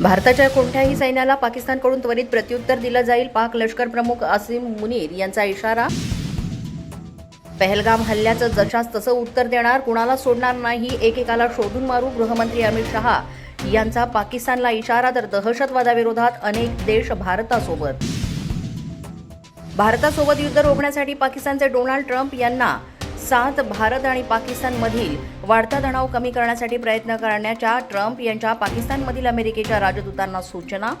भारताच्या कोणत्याही सैन्याला पाकिस्तानकडून त्वरित प्रत्युत्तर दिलं जाईल पाक लष्कर प्रमुख असीम मुनीर यांचा इशारा. पहलगाम हल्ल्याचं जशास तसं उत्तर देणार कुणाला सोडणार नाही एकेकाला शोधून मारू गृहमंत्री अमित शहा. यांचा पाकिस्तानला इशारा तर दहशतवादाविरोधात अनेक देश भारतासोबत. भारतासोबत युद्ध रोखण्यासाठी पाकिस्तानचे डोनाल्ड ट्रम्प यांना सात भारत आणि पाकिस्तानमधील वाढता तणाव कमी करण्यासाठी प्रयत्न करण्याच्या ट्रम्प यांच्या पाकिस्तानमधील अमेरिकेच्या राजदूतांना सूचना.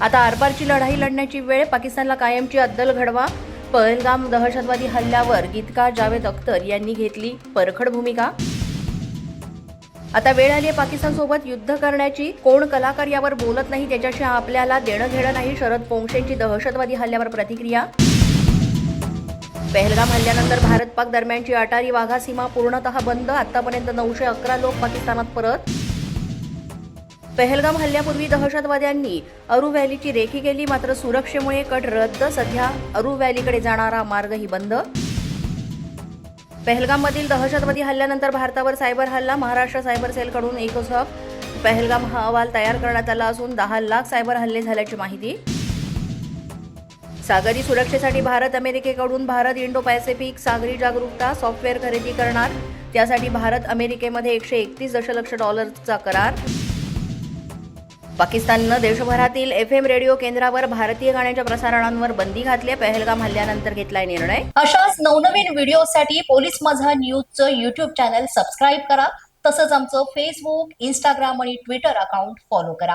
आता आरपारची लढाई लढण्याची वेळ पाकिस्तानला कायमची अद्दल घडवा. पहलगाम दहशतवादी हल्ल्यावर गीतकार जावेद अख्तर यांनी घेतली परखड भूमिका. आता वेळ आली आहे पाकिस्तानसोबत युद्ध करण्याची. कोण कलाकार यावर बोलत नाही त्याच्याशी आपल्याला देणं घेणं नाही शरद पोंक्षेंची दहशतवादी हल्ल्यावर प्रतिक्रिया. पहलगाम हल्ल्यानंतर भारत पाक दरम्यानची अटारी वाघा सीमा पूर्णतः बंद. आतापर्यंत नऊशे अकरा लोक पाकिस्तानात परत. पहलगाम हल्ल्यापूर्वी दहशतवाद्यांनी अरू व्हॅलीची रेखी केली मात्र सुरक्षेमुळे कट रद्द. सध्या अरू व्हॅलीकडे जाणारा मार्गही बंद. पहलगाममधील दहशतवादी हल्ल्यानंतर भारतावर सायबर हल्ला. महाराष्ट्र सायबर सेलकडून एकोसॉफ पहलगाम हा अहवाल तयार करण्यात आला असून दहा लाख सायबर हल्ले झाल्याची माहिती सागरी सुरक्षेसाठी भारत अमेरिकेकडून भारत इंडो पॅसिफिक सागरी जागरूकता सॉफ्टवेअर खरेदी करणार. त्यासाठी भारत अमेरिकेमध्ये एकशे एकतीस दशलक्ष डॉलरचा करार. पाकिस्ताननं देशभरातील एफ एम रेडिओ केंद्रावर भारतीय गाण्याच्या प्रसारणांवर बंदी घातली. पहलगाम हल्ल्यानंतर घेतलाय निर्णय. अशाच नवनवीन व्हिडिओसाठी पोलीस माझा न्यूजचं युट्यूब चॅनल सबस्क्राईब करा. तसंच आमचं फेसबुक इंस्टाग्राम आणि ट्विटर अकाउंट फॉलो करा.